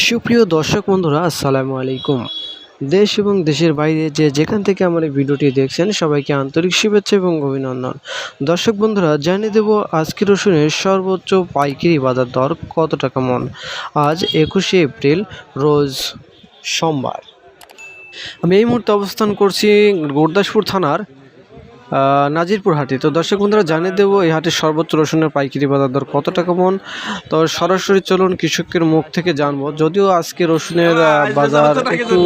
সুপ্রিয় দর্শক বন্ধুরা, আসসালামু আলাইকুম। দেশ এবং দেশের বাইরে যে যেখান থেকে আমার এই ভিডিওটি দেখছেন, সবাইকে আন্তরিক শুভেচ্ছা এবং অভিনন্দন। দর্শক বন্ধুরা, জানিয়ে দেব আজকের রসুনের সর্বোচ্চ পাইকারি বাজার দর কত টাকা মন? আজ একুশে এপ্রিল, রোজ সোমবার। আমি এই মুহূর্তে অবস্থান করছি গুরদাসপুর থানার নাজিরপুর হাটে। তো দর্শক বন্ধুরা, জানিয়ে দেবো, এই হাটের সর্বোচ্চ রসুনের পাইকারি বাজার দর কত টাকা মন? তো সরাসরি চলুন কৃষকের মুখ থেকে জানব। যদিও আজকে রসুনের বাজার একটু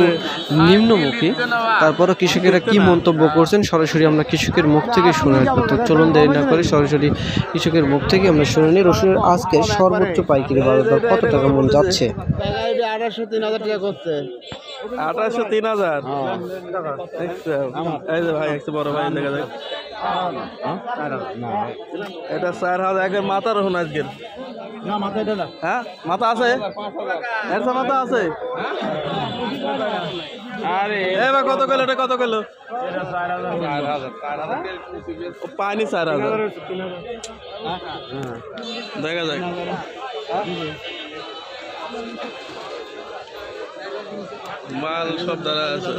নিম্নমুখী। তারপরও কৃষকেরা কি মন্তব্য করছেন? সরাসরি আমরা কৃষকের মুখ থেকে শুনে আসব। তো চলুন দেরি না করে সরাসরি কৃষকের মুখ থেকে আমরা শুনে নিই। রসুনের আজকে সর্বোচ্চ পাইকারি বাজার দর কত টাকা মন যাচ্ছে? আঠাশশো তিন হাজার। টাকা করছে আঠাশশো তিন হাজার ভাই এটা চার হাজার মাথা আজকের। হ্যাঁ মাথা আছে? এর মাথা আছে? কত কিলো এটা কত কিলো পানি চার হাজার। দেখা যাক। মাল সব দ্বারা আছে।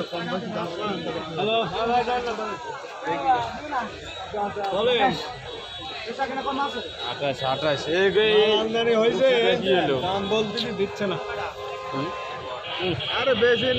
আঠাশ আঠাশ। আমদানি হয়েছে। দাম বলতে দিচ্ছে না। আরে বেশি